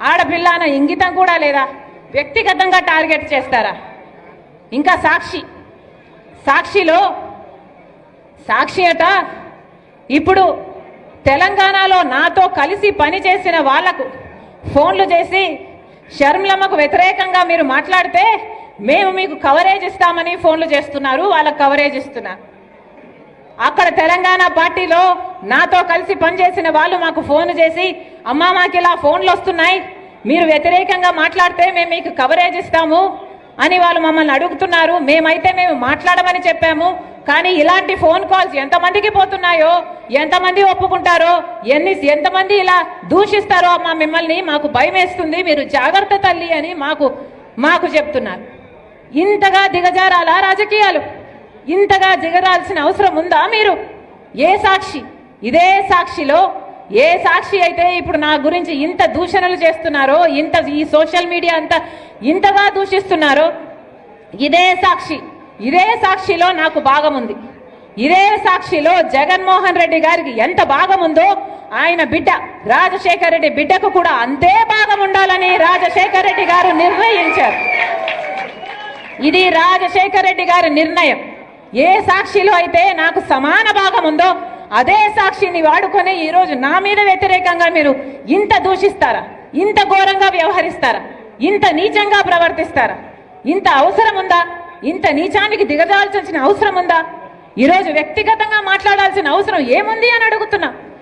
ఆడపిల్ల ఇంగితం కూడా లేదా? వ్యక్తిగతంగా టార్గెట్ చేస్తారా? ఇంకా సాక్షి. సాక్షిలో సాక్షి అట ఇప్పుడు తెలంగాణలో నాతో కలిసి పనిచేసిన వాళ్ళకు ఫోన్లు చేసి షర్మిలమ్మకు వ్యతిరేకంగా మీరు మాట్లాడితే మేము మీకు కవరేజ్ ఇస్తామని ఫోన్లు చేస్తున్నారు వాళ్ళకు కవరేజ్ ఇస్తున్నారు అక్కడ తెలంగాణ పార్టీలో నాతో కలిసి పనిచేసిన వాళ్ళు మాకు ఫోన్ చేసి అమ్మా మాకు ఇలా ఫోన్లు వస్తున్నాయి. మీరు వ్యతిరేకంగా మాట్లాడితే మేము మీకు కవరేజ్ ఇస్తాము అని వాళ్ళు మమ్మల్ని అడుగుతున్నారు. మేమైతే మేము మాట్లాడమని చెప్పాము. కానీ ఇలాంటి ఫోన్ కాల్స్ ఎంతమందికి పోతున్నాయో ఎంతమంది ఒప్పుకుంటారో ఎన్ని ఎంతమంది ఇలా దూషిస్తారో మా మిమ్మల్ని మాకు భయం వేస్తుంది. మీరు జాగ్రత్త తల్లి అని మాకు మాకు చెప్తున్నారు. ఇంతగా దిగజారాలా రాజకీయాలు? ఇంతగా దిగరాల్సిన అవసరం ఉందా మీరు? ఏ సాక్షి? ఇదే సాక్షిలో ఏ సాక్షి అయితే ఇప్పుడు నా గురించి ఇంత దూషణలు చేస్తున్నారో ఇంత ఈ సోషల్ మీడియా అంతా ఇంతగా దూషిస్తున్నారో ఇదే సాక్షి. ఇదే సాక్షిలో నాకు భాగం ఉంది. ఇదే సాక్షిలో జగన్మోహన్ రెడ్డి గారికి ఎంత భాగం ఉందో ఆయన బిడ్డ రాజశేఖర రెడ్డి బిడ్డకు కూడా అంతే భాగం ఉండాలని రాజశేఖర రెడ్డి గారు నిర్ణయించారు. ఇది రాజశేఖర రెడ్డి గారి నిర్ణయం. ఏ సాక్షిలో అయితే నాకు సమాన భాగం ఉందో అదే సాక్షిని వాడుకొని ఈరోజు నా మీద వ్యతిరేకంగా మీరు ఇంత దూషిస్తారా? ఇంత ఘోరంగా వ్యవహరిస్తారా? ఇంత నీచంగా ప్రవర్తిస్తారా? ఇంత అవసరం ఉందా? ఇంత నీచానికి దిగజాల్సిన అవసరం ఉందా? ఈరోజు వ్యక్తిగతంగా మాట్లాడాల్సిన అవసరం ఏముంది అని అడుగుతున్నా.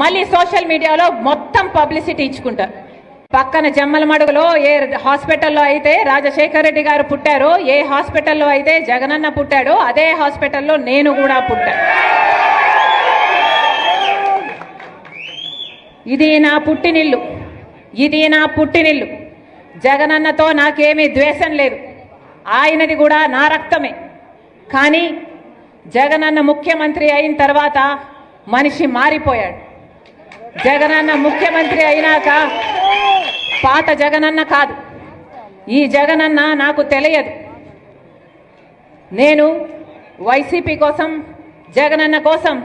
మళ్ళీ సోషల్ మీడియాలో మొత్తం పబ్లిసిటీ ఇచ్చుకుంటారు పక్కన జమ్మల మడుగులో ఏ హాస్పిటల్లో అయితే రాజశేఖర రెడ్డి గారు పుట్టారో ఏ హాస్పిటల్లో అయితే జగనన్న పుట్టాడో అదే హాస్పిటల్లో నేను కూడా పుట్టా. ఇది నా పుట్టినిల్లు. ఇది నా పుట్టినిల్లు. జగనన్నతో నాకేమీ ద్వేషం లేదు. ఆయనది కూడా నా రక్తమే. కానీ జగనన్న ముఖ్యమంత్రి అయిన తర్వాత మనిషి మారిపోయాడు. జగనన్న ముఖ్యమంత్రి అయినాక పాత జగనన్న కాదు. ఈ జగనన్న నాకు తెలియదు. నేను వైసీపీ కోసం జగనన్న కోసం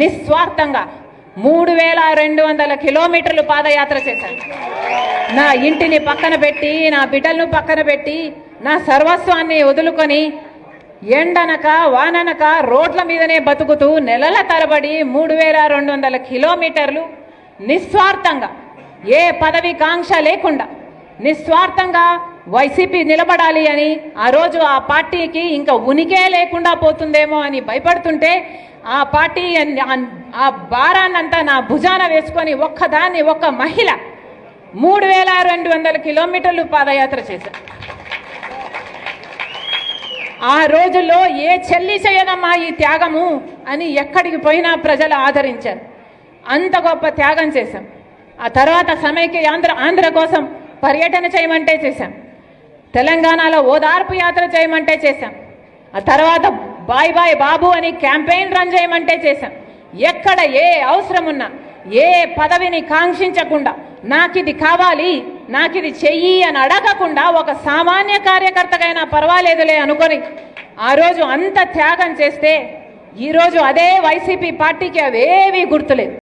నిస్వార్థంగా మూడు వేల రెండు వందల కిలోమీటర్లు పాదయాత్ర చేశాను. నా ఇంటిని పక్కన పెట్టి నా బిడ్డలను పక్కన పెట్టి నా సర్వస్వాన్ని వదులుకొని ఎండనక వాననక రోడ్ల మీదనే బతుకుతూ నెలల తరబడి మూడు వేల రెండు వందల కిలోమీటర్లు నిస్వార్థంగా ఏ పదవి కాంక్ష లేకుండా నిస్వార్థంగా వైసీపీ నిలబడాలి అని ఆ రోజు ఆ పార్టీకి ఇంకా ఉనికే లేకుండా పోతుందేమో అని భయపడుతుంటే ఆ పార్టీ అన్- అన్- ఆ భారాన్నంతా నా భుజాన వేసుకొని ఒక్కదాన్ని ఒక్క మహిళ మూడు వేల రెండు వందల కిలోమీటర్లు పాదయాత్ర చేశారు. ఆ రోజుల్లో ఏ చెల్లి చేయదమ్మా ఈ త్యాగము అని ఎక్కడికి పోయినా ప్రజలు ఆదరించారు. అంత గొప్ప త్యాగం చేశాం. ఆ తర్వాత సమైక్య ఆంధ్ర ఆంధ్ర కోసం పర్యటన చేయమంటే చేశాం. తెలంగాణలో ఓదార్పు యాత్ర చేయమంటే చేశాం. ఆ తర్వాత బాయ్ బాయ్ బాబు అని క్యాంపెయిన్ రన్ చేయమంటే చేశాం. ఎక్కడ ఏ అవసరం ఉన్నా ఏ పదవిని కాంక్షించకుండా నాకిది కావాలి నాకిది చెయ్యి అని అడగకుండా ఒక సామాన్య కార్యకర్తకైనా పర్వాలేదులే అనుకొని ఆ రోజు అంత త్యాగం చేస్తే ఈరోజు అదే వైసీపీ పార్టీకి అవేవి గుర్తులేదు.